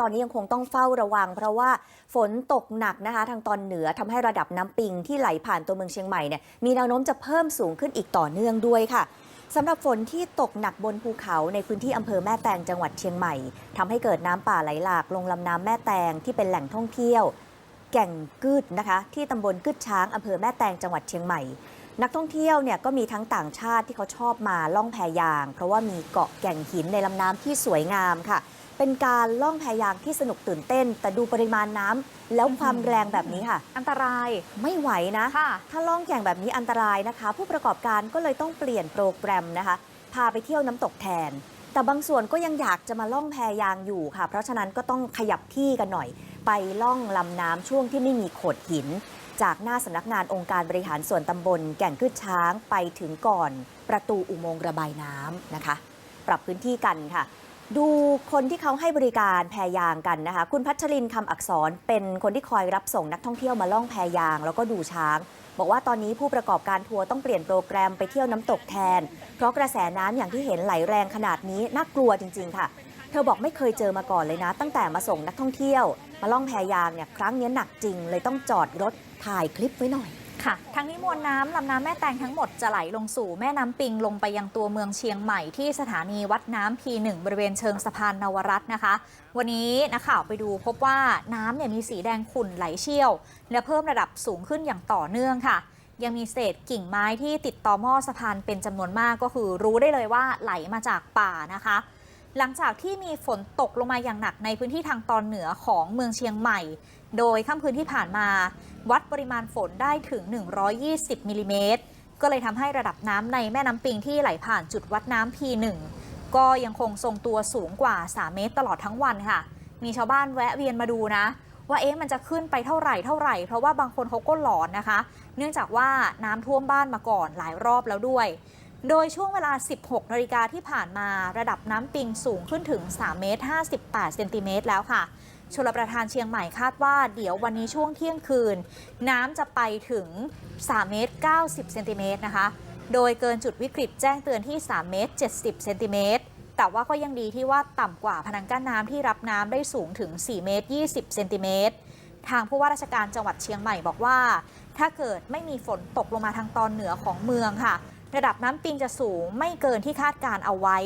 ตอนนี้ยังคงต้องเฝ้าระวัง เพราะว่าฝนตกหนักนะคะ ทางตอนเหนือทำให้ระดับน้ำปิงที่ไหลผ่านตัวเมืองเชียงใหม่เนี่ยมีแนวโน้มจะเพิ่มสูงขึ้นอีกต่อเนื่องด้วยค่ะสำหรับฝนที่ตกหนักบนภูเขาในพื้นที่อำเภอแม่แตงจังหวัดเชียงใหม่ทำให้เกิดน้ำป่าไหลหลากลงลำน้ำแม่แตงที่เป็นแหล่งท่องเที่ยว แก่งกึดนะคะ ที่ตำบลกึดช้างอำเภอแม่แตงจังหวัดเชียงใหม่ นักท่องเที่ยวเนี่ยก็มีทั้งต่างชาติที่เขาชอบมาล่องแพยาง เพราะว่ามีเกาะแก่งหินในลำน้ำที่สวยงามค่ะ เป็นการล่องแพยางที่สนุกตื่นเต้น แต่ดูปริมาณน้ำแล้วความแรงแบบนี้ค่ะ อันตราย ไม่ไหวนะ ค่ะ ถ้าล่องแก่งแบบนี้อันตรายนะคะ ผู้ประกอบการก็เลยต้องเปลี่ยนโปรแกรมนะคะ พาไปเที่ยวน้ำตกแทน แต่บางส่วนก็ยังอยากจะมาล่องแพยางอยู่ค่ะ เพราะฉะนั้นก็ต้องขยับที่กันหน่อย ไปล่องลำน้ำช่วงที่ไม่มีโขดหิน จากหน้าสำนักงานองค์การบริหารส่วนตำบล แก่งขึ้นช้างไปถึงก่อน ประตูอุโมงค์ระบายน้ำนะคะ ปรับพื้นที่กันค่ะ ดูคนที่เขาให้บริการแพยางกันนะคะ คุณพัชรินคำอักษรเป็นคนที่คอยรับส่งนักท่องเที่ยวมาล่องแพยาง แล้วก็ดูช้าง บอกว่าตอนนี้ผู้ประกอบการทัวร์ต้องเปลี่ยนโปรแกรมไปเที่ยวน้ำตกแทน เพราะกระแสน้ำอย่างที่เห็นไหลแรงขนาดนี้น่ากลัวจริง ๆ ค่ะ เธอบอกไม่เคยเจอมาก่อนเลยนะ ตั้งแต่มาส่งนักท่องเที่ยว มาล่องแพยางเนี่ยครั้งนี้หนักจริง เลยต้องจอดรถถ่ายคลิปไว้หน่อย ค่ะทั้งนี้มวลน้ำลำน้ำแม่แตงทั้งหมดจะไหลลงสู่แม่น้ำปิงลงไปยังตัวเมืองเชียงใหม่ที่สถานีวัดน้ำพีหนึ่งบริเวณเชิงสะพานนวรัตน์นะคะ วันนี้นักข่าวไปดูพบว่าน้ำเนี่ยมีสีแดงขุ่นไหลเชี่ยว และเพิ่มระดับสูงขึ้นอย่างต่อเนื่องค่ะ ยังมีเศษกิ่งไม้ที่ติดต่อหม้อสะพานเป็นจำนวนมากก็คือ รู้ได้เลยว่าไหลมาจากป่านะคะ หลังจากที่มีฝนตกลงมาอย่างหนักในพื้นที่ทางตอนเหนือของเมืองเชียงใหม่ โดยค่ำคืนที่ผ่านมา วัดปริมาณฝนได้ถึง 120มิลลิเมตรก็เลยทำให้ระดับน้ำในแม่น้ำปิงที่ไหลผ่านจุดวัดน้ำ P1 ก็ยังคงทรงตัวสูงกว่า 3 เมตรตลอดทั้งวันค่ะ มีชาวบ้านแวะเวียนมาดูนะ ว่าเอ๊ะมันจะขึ้นไปเท่าไหร่เท่าไหร่ เพราะว่าบางคนเขาก็หลอนนะคะ เนื่องจากว่าน้ำท่วมบ้านมาก่อนหลายรอบแล้วด้วย โดยช่วงเวลา 16นาฬิกาที่ผ่านมาระดับน้ำปิงสูงขึ้นถึง 3 เมตร 58 เซนติเมตรแล้วค่ะชลประทานเชียงใหม่คาดว่าเดี๋ยววันนี้ช่วงเที่ยงคืน น้ำจะไปถึง 3 เมตร 90 เซนติเมตรนะคะ โดยเกินจุดวิกฤตแจ้งเตือนที่ 3 เมตร 70 เซนติเมตร แต่ว่าก็ยังดีที่ว่าต่ำกว่าพนังกั้นน้ำที่รับน้ำได้สูงถึง 4 เมตร 20 เซนติเมตร ทางผู้ว่าราชการจังหวัดเชียงใหม่บอกว่า ถ้าเกิดไม่มีฝนตกลงมาทางตอนเหนือของเมืองค่ะ ระดับน้ำปิงจะสูงไม่เกินที่คาดการเอาไว้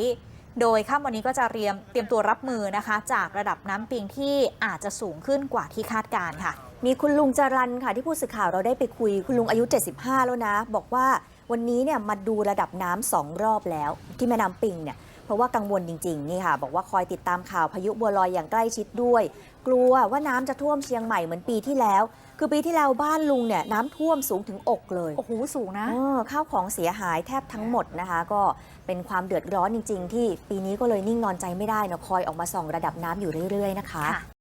โดยค่ำวันนี้ก็จะเตรียมเตรียมตัวรับมือนะคะ จากระดับน้ำปิงที่อาจจะสูงขึ้นกว่าที่คาดการค่ะ มีคุณลุงจรันค่ะที่ผู้สื่อข่าวเราได้ไปคุย คุณลุงอายุ 75 แล้วนะ บอกว่าวันนี้เนี่ยมาดูระดับน้ำสองรอบแล้ว ที่แม่น้ำปิงเนี่ย เพราะว่ากังวลจริงๆนี่ค่ะ บอกว่าคอยติดตามข่าวพายุบัวลอยอย่างใกล้ชิดด้วย กลัวว่าน้ำจะท่วมเชียงใหม่เหมือนปีที่แล้ว คือปีที่แล้วบ้านลุงเนี่ยน้ำท่วมสูงถึงอกเลยโอ้โหสูงนะเออข้าวของเสียหายแทบทั้งหมดนะคะ ก็เป็นความเดือดร้อนจริง ๆ ที่ปีนี้ก็เลยนิ่งนอนใจไม่ได้นะคอยออกมาส่องระดับน้ำอยู่เรื่อย ๆ นะคะค่ะ